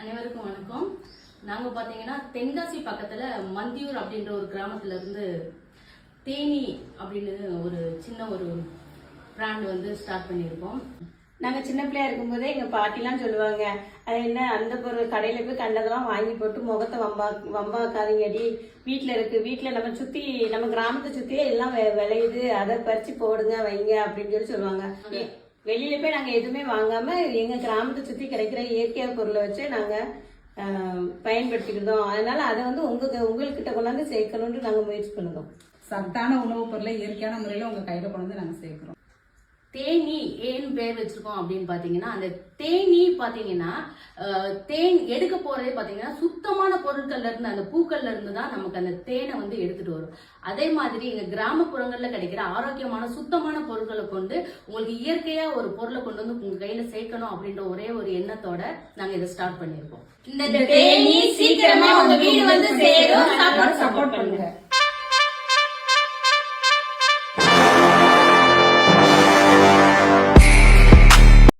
அனைவருக்கும் வணக்கம். நாங்க பாத்தீங்கன்னா தென்காசி பக்கத்துல மந்தியூர் அப்படின்ற ஒரு கிராமத்துல இருந்து தேனி அப்படின்னு ஒரு சின்ன ஒரு பிராண்ட் வந்து ஸ்டார்ட் பண்ணியிருக்கோம். நாங்கள் சின்ன பிள்ளையா இருக்கும்போதே எங்கள் பாட்டிலாம் சொல்லுவாங்க அது என்ன அந்த பொருள் கடையில் போய் கண்டதெல்லாம் வாங்கி போட்டு முகத்தை வம்பா வம்பாக்காதீங்கடி வீட்டில் இருக்கு வீட்டில் நம்ம சுற்றி நம்ம கிராமத்தை சுற்றியே எல்லாம் வெ- விளையுது. அதை பறித்து போடுங்க வைங்க அப்படின்னு சொல்லி சொல்லுவாங்க. வெளியில போய் நாங்கள் எதுவுமே வாங்காம எங்கள் கிராமத்தை சுற்றி கிடைக்கிற இயற்கையான பொருளை வச்சு நாங்கள் பயன்படுத்திக்கிட்டோம். அதனால அதை வந்து உங்க உங்கள்கிட்ட கொண்டாந்து சேர்க்கணும்னு நாங்கள் முயற்சி பண்ணுறோம். சத்தான உணவுப் பொருளை இயற்கையான முறையில் உங்க கையில கொண்டு வந்து நாங்க சேர்க்கிறோம். தேனி ஏன் பேர் வச்சிருக்கோம் அப்படின்னு பார்த்தீங்கன்னா அந்த தேனி பார்த்தீங்கன்னா தேன் எடுக்க போறதே பார்த்தீங்கன்னா சுத்தமான பொருட்கள்ல இருந்து அந்த பூக்கள்ல இருந்து தான் நமக்கு அந்த தேனை வந்து எடுத்துட்டு வரும் அதே மாதிரி எங்க கிராமப்புறங்கள்ல கிடைக்கிற ஆரோக்கியமான சுத்தமான பொருட்களை கொண்டு உங்களுக்கு இயற்கையா ஒரு பொருளை கொண்டு வந்து உங்க கையில சேர்க்கணும் அப்படின்ற ஒரே ஒரு எண்ணத்தோட நாங்க இதை ஸ்டார்ட் பண்ணியிருக்கோம் இந்த தேனி சீக்கிரமா உங்க வீடு வந்து சேரும்.